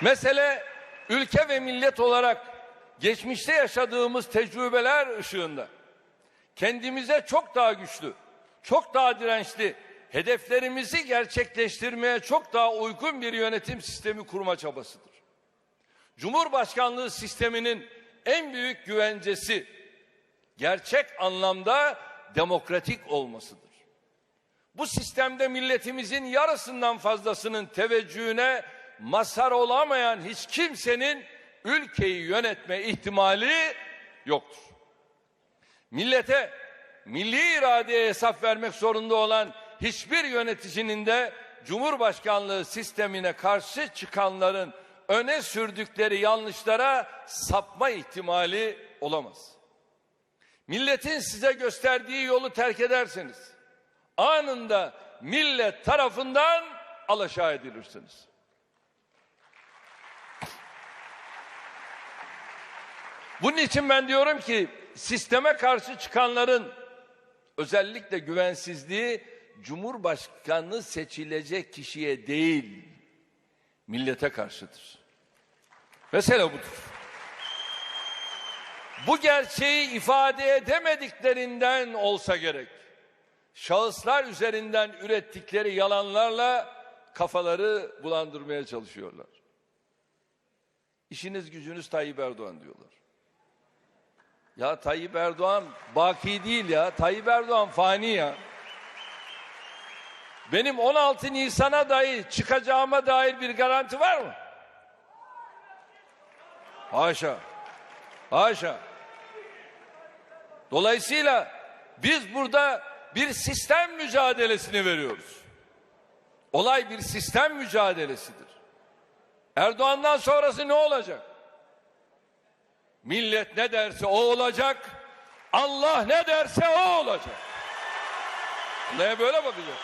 Mesele ülke ve millet olarak geçmişte yaşadığımız tecrübeler ışığında kendimize çok daha güçlü, çok daha dirençli, hedeflerimizi gerçekleştirmeye çok daha uygun bir yönetim sistemi kurma çabasıdır. Cumhurbaşkanlığı sisteminin en büyük güvencesi gerçek anlamda demokratik olmasıdır. Bu sistemde milletimizin yarısından fazlasının teveccühüne mazhar olamayan hiç kimsenin ülkeyi yönetme ihtimali yoktur. Millete, milli iradeye hesap vermek zorunda olan hiçbir yöneticinin de Cumhurbaşkanlığı sistemine karşı çıkanların öne sürdükleri yanlışlara sapma ihtimali olamaz. Milletin size gösterdiği yolu terk ederseniz anında millet tarafından alaşağı edilirsiniz. Bunun için ben diyorum ki sisteme karşı çıkanların özellikle güvensizliği Cumhurbaşkanı seçilecek kişiye değil millete karşıdır. Mesele budur. Bu gerçeği ifade edemediklerinden olsa gerek. Şahıslar üzerinden ürettikleri yalanlarla kafaları bulandırmaya çalışıyorlar. İşiniz gücünüz Tayyip Erdoğan diyorlar. Ya Tayyip Erdoğan baki değil ya. Tayyip Erdoğan fani ya. Benim 16 Nisan'a dair çıkacağıma dair bir garanti var mı? Haşa. Haşa. Dolayısıyla biz burada bir sistem mücadelesini veriyoruz. Olay bir sistem mücadelesidir. Erdoğan'dan sonrası ne olacak? Millet ne derse o olacak. Allah ne derse o olacak. Olaya böyle bakacağız.